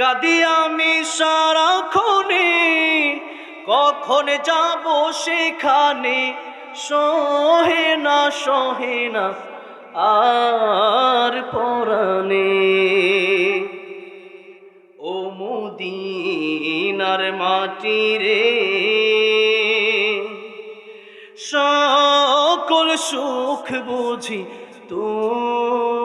কাদি আমি সারাক্ষণে, কখন যাব সেখানে, সহে না সহে না, আর পরানে ও মুদিনার মাটি রে, সকল সুখ বুঝি তোর